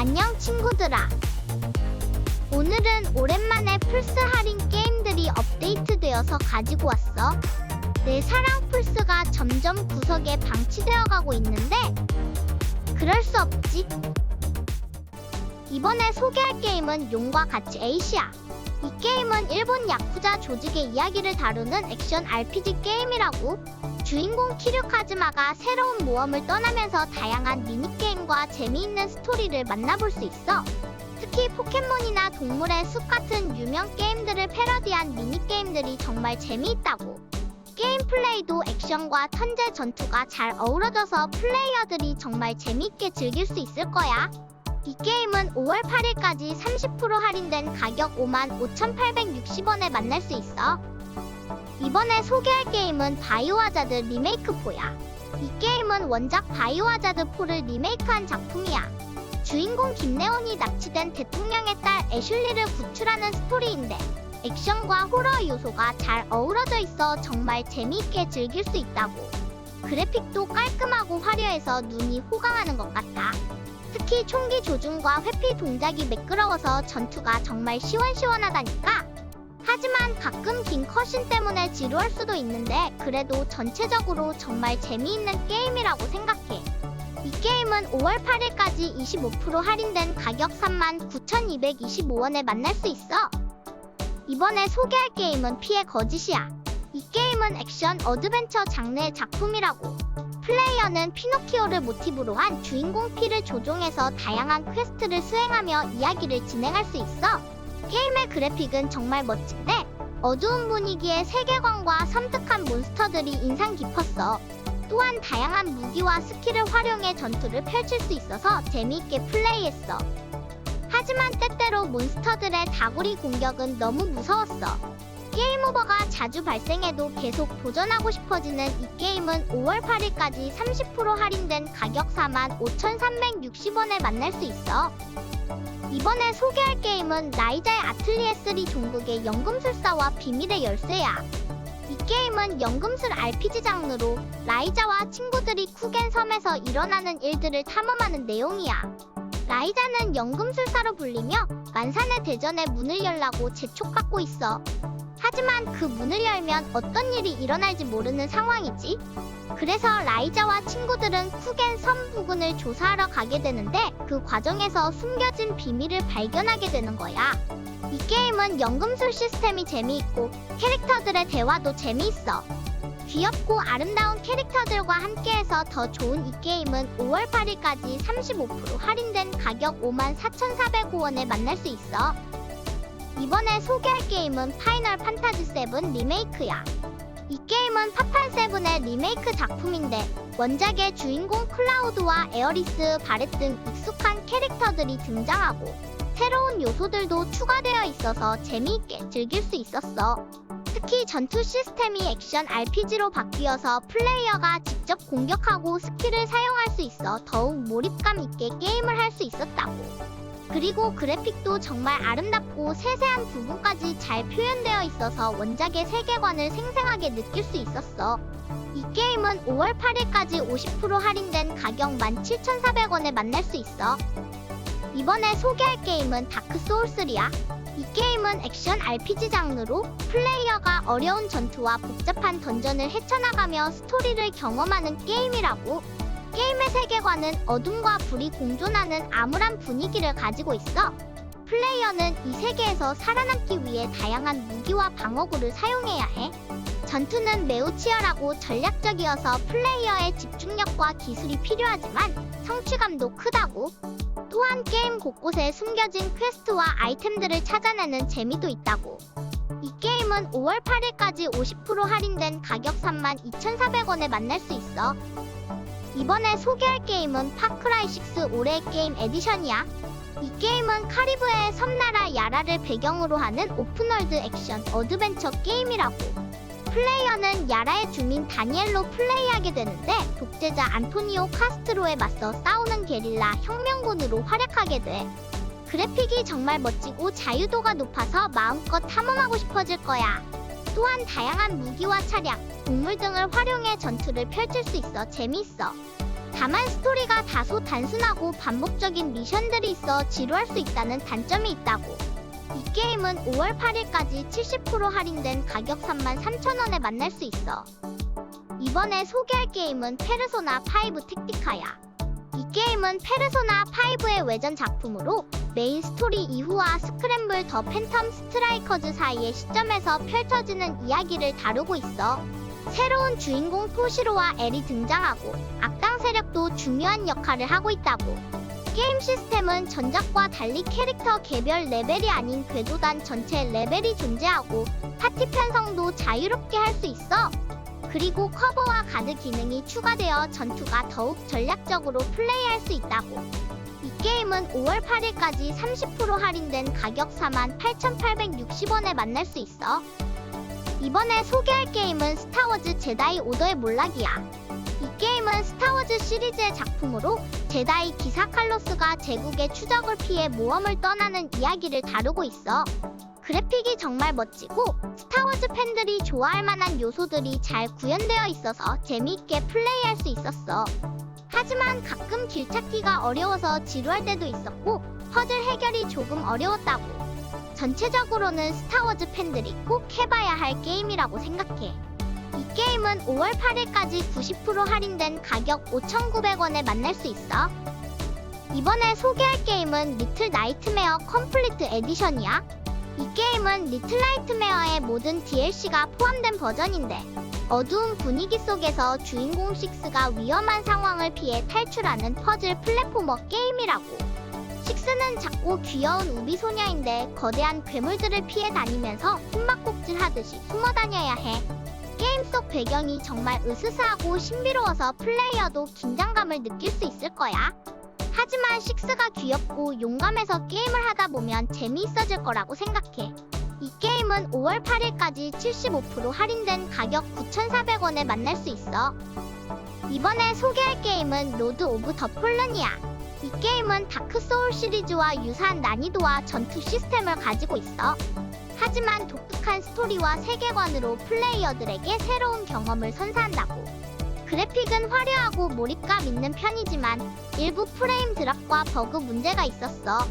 안녕 친구들아. 오늘은 오랜만에 플스 할인 게임들이 업데이트되어서 가지고 왔어. 내 사랑 플스가 점점 구석에 방치되어 가고 있는데 그럴 수 없지. 이번에 소개할 게임은 용과 같이 에이시아. 이 게임은 일본 야쿠자 조직의 이야기를 다루는 액션 RPG 게임이라고. 주인공 키류카즈마가 새로운 모험을 떠나면서 다양한 미니게임과 재미있는 스토리를 만나볼 수 있어. 특히 포켓몬이나 동물의 숲 같은 유명 게임들을 패러디한 미니게임들이 정말 재미있다고. 게임 플레이도 액션과 턴제 전투가 잘 어우러져서 플레이어들이 정말 재미있게 즐길 수 있을 거야. 이 게임은 5월 8일까지 30% 할인된 가격 55,860원에 만날 수 있어. 이번에 소개할 게임은 바이오하자드 리메이크 4야. 이 게임은 원작 바이오하자드 4를 리메이크한 작품이야. 주인공 김래원이 납치된 대통령의 딸 애슐리를 구출하는 스토리인데 액션과 호러 요소가 잘 어우러져 있어 정말 재미있게 즐길 수 있다고. 그래픽도 깔끔하고 화려해서 눈이 호강하는 것 같다. 특히 총기 조준과 회피 동작이 매끄러워서 전투가 정말 시원시원하다니까. 하지만 가끔 긴 컷신 때문에 지루할 수도 있는데 그래도 전체적으로 정말 재미있는 게임이라고 생각해. 이 게임은 5월 8일까지 25% 할인된 가격 39,225원에 만날 수 있어. 이번에 소개할 게임은 피해 거짓이야. 이 게임은 액션 어드벤처 장르의 작품이라고. 플레이어는 피노키오를 모티브로 한 주인공 피를 조종해서 다양한 퀘스트를 수행하며 이야기를 진행할 수 있어. 게임의 그래픽은 정말 멋진데 어두운 분위기의 세계관과 섬뜩한 몬스터들이 인상 깊었어. 또한 다양한 무기와 스킬을 활용해 전투를 펼칠 수 있어서 재미있게 플레이했어. 하지만 때때로 몬스터들의 다구리 공격은 너무 무서웠어. 게임 오버가 자주 발생해도 계속 도전하고 싶어지는 이 게임은 5월 8일까지 30% 할인된 가격 45,360원에 만날 수 있어. 이번에 소개할 게임은 라이자의 아틀리에 3 종국의 연금술사와 비밀의 열쇠야. 이 게임은 연금술 RPG 장르로 라이자와 친구들이 쿠겐 섬에서 일어나는 일들을 탐험하는 내용이야. 라이자는 연금술사로 불리며 만산의 대전의 문을 열라고 재촉받고 있어. 하지만 그 문을 열면 어떤 일이 일어날지 모르는 상황이지. 그래서 라이자와 친구들은 쿠겐 섬 부근을 조사하러 가게 되는데 그 과정에서 숨겨진 비밀을 발견하게 되는 거야. 이 게임은 연금술 시스템이 재미있고 캐릭터들의 대화도 재미있어. 귀엽고 아름다운 캐릭터들과 함께해서 더 좋은 이 게임은 5월 8일까지 35% 할인된 가격 54,405원에 만날 수 있어. 이번에 소개할 게임은 파이널 판타지 7 리메이크야. 이 게임은 파판 세븐의 리메이크 작품인데 원작의 주인공 클라우드와 에어리스, 바렛 등 익숙한 캐릭터들이 등장하고 새로운 요소들도 추가되어 있어서 재미있게 즐길 수 있었어. 특히 전투 시스템이 액션 RPG로 바뀌어서 플레이어가 직접 공격하고 스킬을 사용할 수 있어 더욱 몰입감 있게 게임을 할 수 있었다고. 그리고 그래픽도 정말 아름답고 세세한 부분까지 잘 표현되어 있어서 원작의 세계관을 생생하게 느낄 수 있었어. 이 게임은 5월 8일까지 50% 할인된 가격 17,400원에 만날 수 있어. 이번에 소개할 게임은 다크 소울3야. 이 게임은 액션 RPG 장르로 플레이어가 어려운 전투와 복잡한 던전을 헤쳐나가며 스토리를 경험하는 게임이라고. 게임의 세계관은 어둠과 불이 공존하는 암울한 분위기를 가지고 있어. 플레이어는 이 세계에서 살아남기 위해 다양한 무기와 방어구를 사용해야 해. 전투는 매우 치열하고 전략적이어서 플레이어의 집중력과 기술이 필요하지만 성취감도 크다고. 또한 게임 곳곳에 숨겨진 퀘스트와 아이템들을 찾아내는 재미도 있다고. 이 게임은 5월 8일까지 50% 할인된 가격 32,400원에 만날 수 있어. 이번에 소개할 게임은 파크라이 6 올해의 게임 에디션이야. 이 게임은 카리브해의 섬나라 야라를 배경으로 하는 오픈월드 액션 어드벤처 게임이라고. 플레이어는 야라의 주민 다니엘로 플레이하게 되는데 독재자 안토니오 카스트로에 맞서 싸우는 게릴라 혁명군으로 활약하게 돼. 그래픽이 정말 멋지고 자유도가 높아서 마음껏 탐험하고 싶어질 거야. 또한 다양한 무기와 차량, 동물 등을 활용해 전투를 펼칠 수 있어 재미있어. 다만 스토리가 다소 단순하고 반복적인 미션들이 있어 지루할 수 있다는 단점이 있다고. 이 게임은 5월 8일까지 70% 할인된 가격 33,000원에 만날 수 있어. 이번에 소개할 게임은 페르소나 5 택티카야. 이 게임은 페르소나 5의 외전 작품으로 메인 스토리 이후와 스크램블 더 팬텀 스트라이커즈 사이의 시점에서 펼쳐지는 이야기를 다루고 있어. 새로운 주인공 토시로와 엘이 등장하고 악당 세력도 중요한 역할을 하고 있다고. 게임 시스템은 전작과 달리 캐릭터 개별 레벨이 아닌 궤도단 전체 레벨이 존재하고 파티 편성도 자유롭게 할 수 있어. 그리고 커버와 가드 기능이 추가되어 전투가 더욱 전략적으로 플레이할 수 있다고. 이 게임은 5월 8일까지 30% 할인된 가격 48,860원에 만날 수 있어. 이번에 소개할 게임은 스타워즈 제다이 오더의 몰락이야. 이 게임은 스타워즈 시리즈의 작품으로 제다이 기사 칼로스가 제국의 추적을 피해 모험을 떠나는 이야기를 다루고 있어. 그래픽이 정말 멋지고 스타워즈 팬들이 좋아할 만한 요소들이 잘 구현되어 있어서 재미있게 플레이할 수 있었어. 하지만 가끔 길 찾기가 어려워서 지루할 때도 있었고 퍼즐 해결이 조금 어려웠다고. 전체적으로는 스타워즈 팬들이 꼭 해봐야 할 게임이라고 생각해. 이 게임은 5월 8일까지 90% 할인된 가격 5,900원에 만날 수 있어. 이번에 소개할 게임은 리틀 나이트메어 컴플리트 에디션이야. 이 게임은 리틀 나이트메어의 모든 DLC가 포함된 버전인데 어두운 분위기 속에서 주인공 식스가 위험한 상황을 피해 탈출하는 퍼즐 플랫포머 게임이라고. 식스는 작고 귀여운 우비 소녀인데 거대한 괴물들을 피해 다니면서 숨막꼭질 하듯이 숨어 다녀야 해. 게임 속 배경이 정말 으스스하고 신비로워서 플레이어도 긴장감을 느낄 수 있을 거야. 하지만 식스가 귀엽고 용감해서 게임을 하다 보면 재미있어질 거라고 생각해. 이 게임은 5월 8일까지 75% 할인된 가격 9,400원에 만날 수 있어. 이번에 소개할 게임은 로드 오브 더 폴른이야. 이 게임은 다크 소울 시리즈와 유사한 난이도와 전투 시스템을 가지고 있어. 하지만 독특한 스토리와 세계관으로 플레이어들에게 새로운 경험을 선사한다고. 그래픽은 화려하고 몰입감 있는 편이지만 일부 프레임 드랍과 버그 문제가 있었어.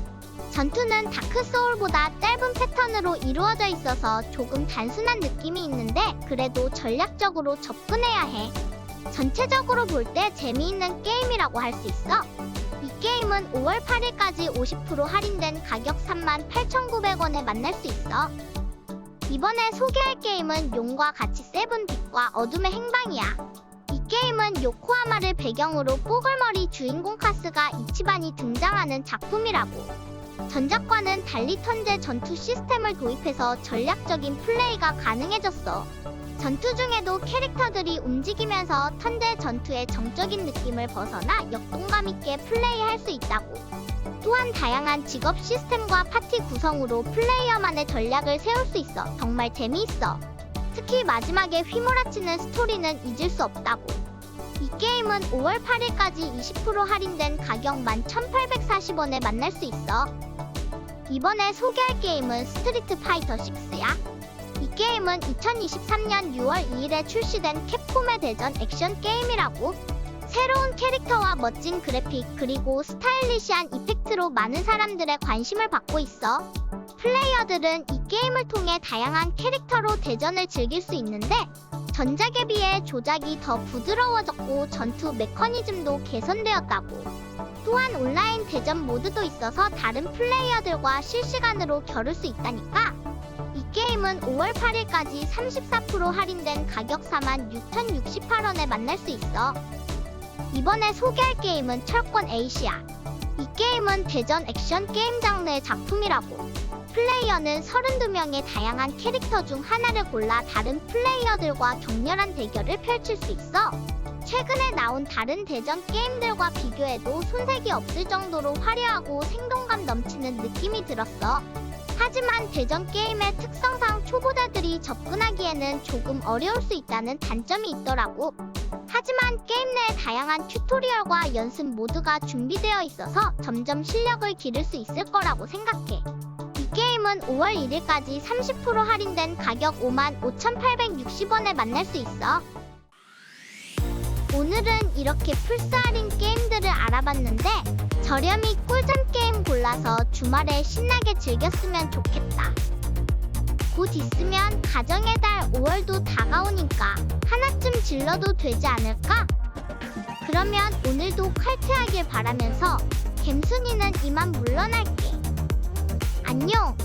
전투는 다크 소울보다 짧은 패턴으로 이루어져 있어서 조금 단순한 느낌이 있는데 그래도 전략적으로 접근해야 해. 전체적으로 볼 때 재미있는 게임이라고 할 수 있어. 이 게임은 5월 8일까지 50% 할인된 가격 38,900원에 만날 수 있어. 이번에 소개할 게임은 용과 같이 세븐 빛과 어둠의 행방이야. 이 게임은 요코하마를 배경으로 뽀글머리 주인공 카스가 이치반이 등장하는 작품이라고. 전작과는 달리 턴제 전투 시스템을 도입해서 전략적인 플레이가 가능해졌어. 전투 중에도 캐릭터들이 움직이면서 턴제 전투의 정적인 느낌을 벗어나 역동감 있게 플레이할 수 있다고. 또한 다양한 직업 시스템과 파티 구성으로 플레이어만의 전략을 세울 수 있어 정말 재미있어. 특히 마지막에 휘몰아치는 스토리는 잊을 수 없다고. 이 게임은 5월 8일까지 20% 할인된 가격 11,840원에 만날 수 있어. 이번에 소개할 게임은 스트리트 파이터 6야. 이 게임은 2023년 6월 2일에 출시된 캡콤의 대전 액션 게임이라고. 새로운 캐릭터와 멋진 그래픽 그리고 스타일리시한 이펙트로 많은 사람들의 관심을 받고 있어. 플레이어들은 이 게임을 통해 다양한 캐릭터로 대전을 즐길 수 있는데 전작에 비해 조작이 더 부드러워졌고 전투 메커니즘도 개선되었다고. 또한 온라인 대전 모드도 있어서 다른 플레이어들과 실시간으로 겨룰 수 있다니까. 이 게임은 5월 8일까지 34% 할인된 가격 46,068원에 만날 수 있어. 이번에 소개할 게임은 철권 에이시야. 이 게임은 대전 액션 게임 장르의 작품이라고. 플레이어는 32명의 다양한 캐릭터 중 하나를 골라 다른 플레이어들과 격렬한 대결을 펼칠 수 있어. 최근에 나온 다른 대전 게임들과 비교해도 손색이 없을 정도로 화려하고 생동감 넘치는 느낌이 들었어. 하지만 대전 게임의 특성상 초보자들이 접근하기에는 조금 어려울 수 있다는 단점이 있더라고. 하지만 게임 내 다양한 튜토리얼과 연습 모드가 준비되어 있어서 점점 실력을 기를 수 있을 거라고 생각해. 이 게임은 5월 1일까지 30% 할인된 가격 55,860원에 만날 수 있어. 오늘은 이렇게 풀스 할인 게임들을 알아봤는데 저렴이 꿀잼 게임 골라서 주말에 신나게 즐겼으면 좋겠다. 곧 있으면 가정의 달 5월도 다가오니까 하나쯤 질러도 되지 않을까? 그러면 오늘도 칼퇴하길 바라면서 갬순이는 이만 물러날게. 안녕!